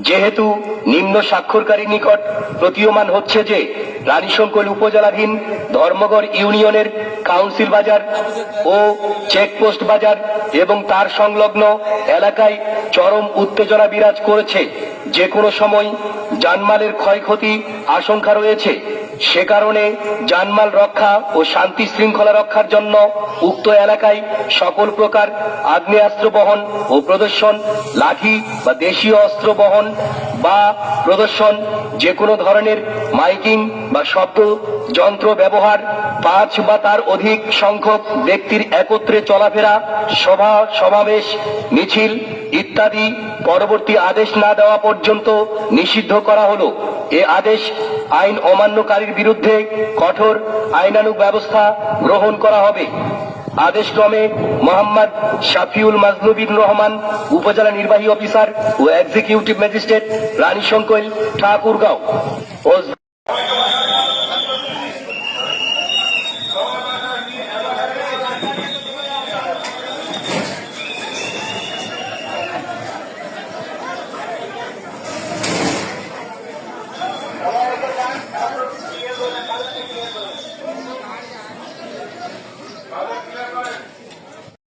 যেহেতু নিম্ন স্বাক্ষরকারী নিকট প্রতীয়মান হচ্ছে যে রানীশঙ্কল উপজেলাধীন ধর্মগড় ইউনিয়নের কাউন্সিল বাজার ও চেকপোস্ট বাজার এবং তার সংলগ্ন এলাকায় চরম উত্তেজনা বিরাজ করেছে। যে কোনো সময় জানমালের ক্ষয়ক্ষতি আশঙ্কা রয়েছে। সে কারণে জানমাল রক্ষা ও শান্তি শৃঙ্খলা রক্ষার জন্য উক্ত এলাকায় সকল প্রকার আগ্নেয়াস্ত্র বহন ও প্রদর্শন, লাঠি বা দেশীয় অস্ত্র বহন বা প্রদর্শন যে কোনো ধরনের মাইকিং বা শব্দ, যন্ত্র ব্যবহার, পাঁচ বা তার অধিক সংখ্যক ব্যক্তির একত্রে চলাফেরা, সভা, সমাবেশ, মিছিল ইত্যাদি পরবর্তী আদেশ না দেওয়া পর্যন্ত নিষিদ্ধ করা হলো। এ আদেশ আইন অমান্যকারীর বিরুদ্ধে কঠোর আইনানুগ ব্যবস্থা গ্রহণ করা হবে। আদেশক্রমে মোহাম্মদ শাফিউল মাজলুবিন রহমান, উপজেলা নির্বাহী অফিসার ও এক্সিকিউটিভ ম্যাজিস্ট্রেট রানী শঙ্কল ঠাকুরগাঁও। ও